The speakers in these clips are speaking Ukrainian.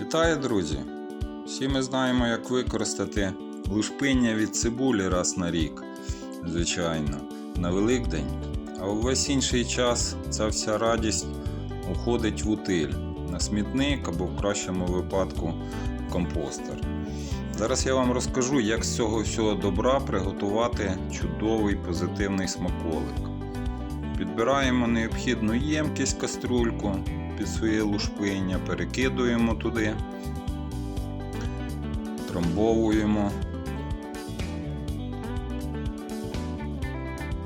Вітаю, друзі! Всі ми знаємо, як використати лушпиння від цибулі раз на рік, звичайно, на Великдень. А увесь інший час ця вся радість уходить в утиль на смітник або в кращому випадку компостер. Зараз я вам розкажу, як з цього всього добра приготувати чудовий позитивний смаколик. Підбираємо необхідну ємкість каструльку під своє лушпиння, перекидуємо туди, трамбовуємо.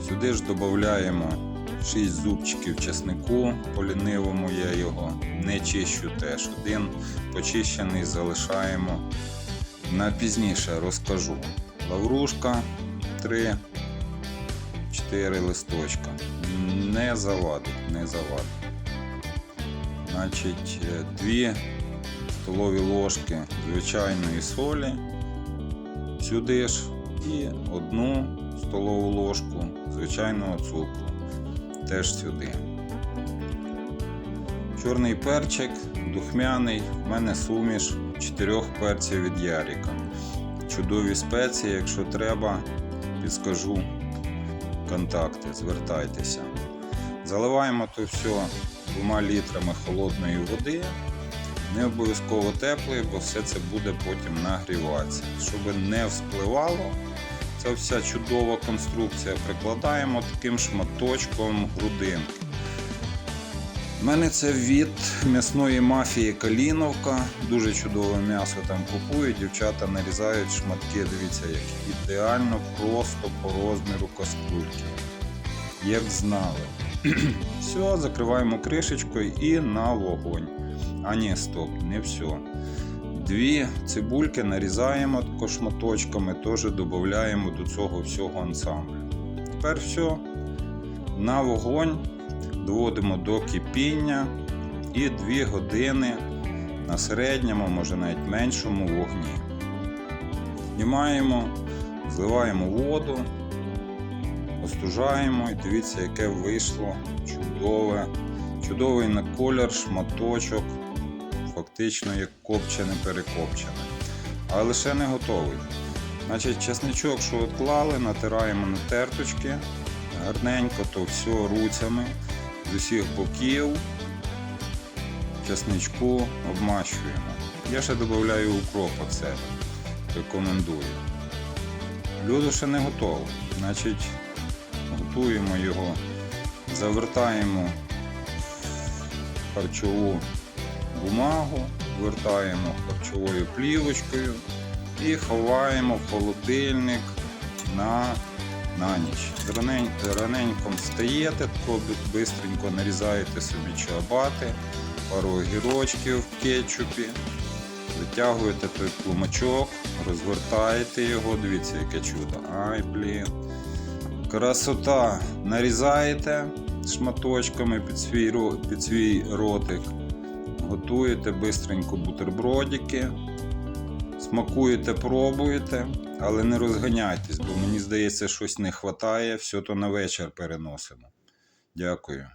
Сюди ж додаємо 6 зубчиків чеснику, по лінивому я його не чищу теж. Один почищений залишаємо на пізніше розкажу. Лаврушка 3 4 листочка. Не завадить, не завадить. Значить, 2 столові ложки звичайної солі сюди ж і одну столову ложку звичайного цукру теж сюди. Чорний перчик, духмяний, в мене суміш 4 перців від Яріка. Чудові спеції, якщо треба, підскажу контакти, звертайтеся. Заливаємо то все двома літрами холодної води. Не обов'язково теплої, бо все це буде потім нагріватися. Щоб не вспливало, ця вся чудова конструкція прикладаємо таким шматочком грудинки. У мене це від м'ясної мафії Каліновка. Дуже чудове м'ясо там купують. Дівчата нарізають шматки. Дивіться, як ідеально просто по розміру каструльки. Як знали. все, закриваємо кришечкою і на вогонь. А ні, стоп, не все. Дві цибульки нарізаємо шматочками, теж додаємо до цього всього ансамблю. Тепер все. На вогонь доводимо до кипіння і 2 години на середньому, може навіть меншому вогні. Знімаємо, зливаємо воду, остужаємо і дивіться, яке вийшло чудове, чудовий на колір шматочок, фактично як копчене перекопчене. Але лише не готовий. Значить, чесничок, що відклали, натираємо на терточки, гарненько то все руцями з усіх боків чесничку обмащуємо. Я ще додаю укроп від себе. Рекомендую. Блюдо ще не готове. Значить, готуємо його, завертаємо харчову бумагу, вертаємо харчовою плівочкою і ховаємо в холодильник на на ніч. Ранень- Раненько встаєте, тако бистренько нарізаєте собі чабати, пару огірочків в кетчупі, витягуєте той клумачок, розвертаєте його, дивіться, яке чудо. Ай, блін. Красота. Нарізаєте шматочками під свій, під свій ротик. Готуєте бистренько бутербродики. Смакуєте, пробуєте, але не розганяйтесь, бо мені здається, щось не вистачає, все то на вечір переносимо. Дякую.